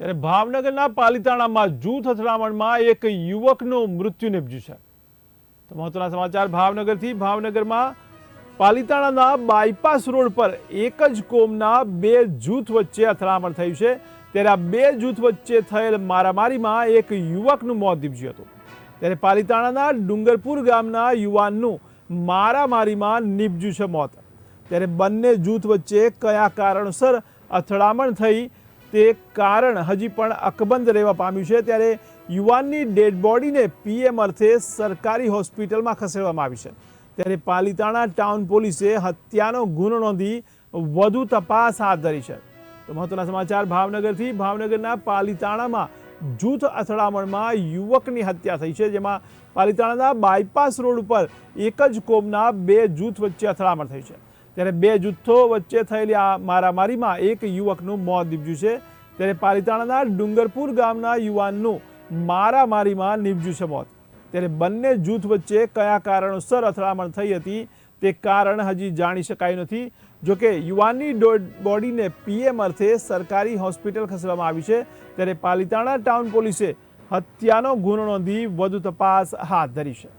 ત્યારે ભાવનગરના પાલિતાણામાં જૂથ અથડામણમાં એક યુવકનું મૃત્યુ નિપજ્યું છે. તો મહત્વના સમાચાર ભાવનગરથી. ભાવનગરમાં પાલિતાણાના બાયપાસ રોડ પર એક જ કોમના બે જૂથ વચ્ચે અથડામણ થયું છે. ત્યારે આ બે જૂથ વચ્ચે થયેલ મારામારીમાં એક યુવકનું મોત નીપજ્યું હતું. ત્યારે પાલિતાણાના ડુંગરપુર ગામના યુવાનનું મારામારીમાં નીપજ્યું છે મોત. ત્યારે બંને જૂથ વચ્ચે કયા કારણસર અથડામણ થઈ તે કારણ હજી પણ અકબંધ રહેવા પામ્યું છે. ત્યારે યુવાનની ડેડ બોડીને પીએમ અર્થે સરકારી હોસ્પિટલમાં ખસેડવામાં આવી છે. ત્યારે પાલિતાણા ટાઉન પોલીસે હત્યાનો ગુનો નોંધી વધુ તપાસ હાથ ધરી છે. તો મહત્વના સમાચાર ભાવનગરથી. ભાવનગરના પાલિતાણામાં જૂથ અથડામણમાં યુવકની હત્યા થઈ છે, જેમાં પાલિતાણાના બાયપાસ રોડ ઉપર એક જ કોમના બે જૂથ વચ્ચે અથડામણ થઈ છે. ત્યારે બે જૂથો વચ્ચે થયેલી આ મારામારીમાં એક યુવકનું મોત નીપજ્યું છે. ત્યારે પાલિતાણાના ડુંગરપુર ગામના યુવાનનું મારામારીમાં નીપજ્યું છે મોત. ત્યારે બંને જૂથ વચ્ચે કયા કારણોસર અથડામણ થઈ હતી તે કારણ હજી જાણી શકાયું નથી. જોકે યુવાનની બોડીને પીએમ અર્થે સરકારી હોસ્પિટલ ખસેડવામાં આવી છે. ત્યારે પાલિતાણા ટાઉન પોલીસે હત્યાનો ગુનો નોંધી વધુ તપાસ હાથ ધરી છે.